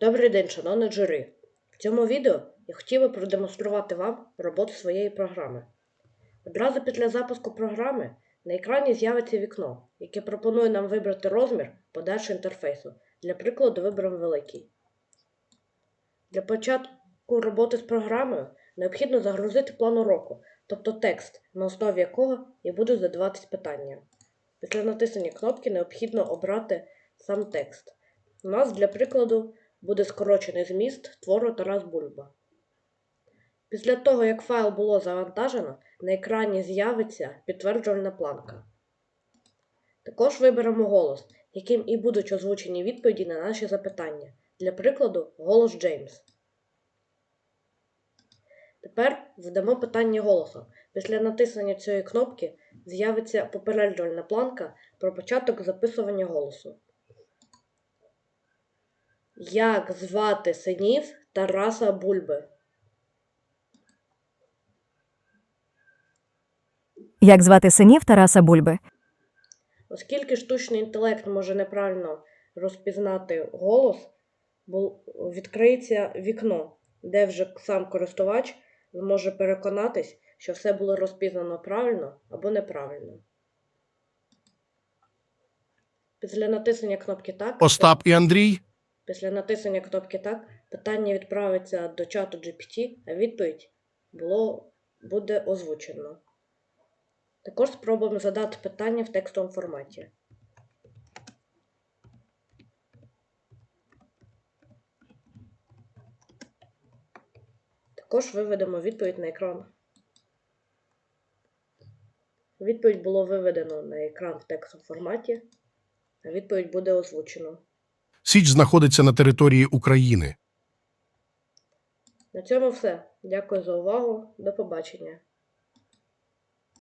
Добрий день, шановне журі. В цьому відео я хотів би продемонструвати вам роботу своєї програми. Одразу після запуску програми на екрані з'явиться вікно, яке пропонує нам вибрати розмір подальшого інтерфейсу. Для прикладу виберемо великий. Для початку роботи з програмою необхідно загрузити план уроку, тобто текст, на основі якого я буду задаватись питання. Після натиснення кнопки необхідно обрати сам текст. У нас для прикладу буде скорочений зміст твору Тарас Бульба. Після того, як файл було завантажено, на екрані з'явиться підтверджувальна планка. Також виберемо голос, яким і будуть озвучені відповіді на наші запитання. Для прикладу, голос Джеймс. Тепер вдамо питання голосом. Після натиснення цієї кнопки з'явиться попереджувальна планка про початок записування голосу. Як звати синів Тараса Бульби? Як звати синів Тараса Бульби? Оскільки штучний інтелект може неправильно розпізнати голос, відкриється вікно, де вже сам користувач зможе переконатись, що все було розпізнано правильно або неправильно. Після натиснення кнопки Так, Остап і Андрій. Після натиснення кнопки Так, питання відправиться до чату GPT, а відповідь було, буде озвучено. Також спробуємо задати питання в текстовому форматі. Також виведемо відповідь на екран. Відповідь було виведено на екран в текстовому форматі, а відповідь буде озвучено. Січ знаходиться на території України. На цьому все. Дякую за увагу. До побачення.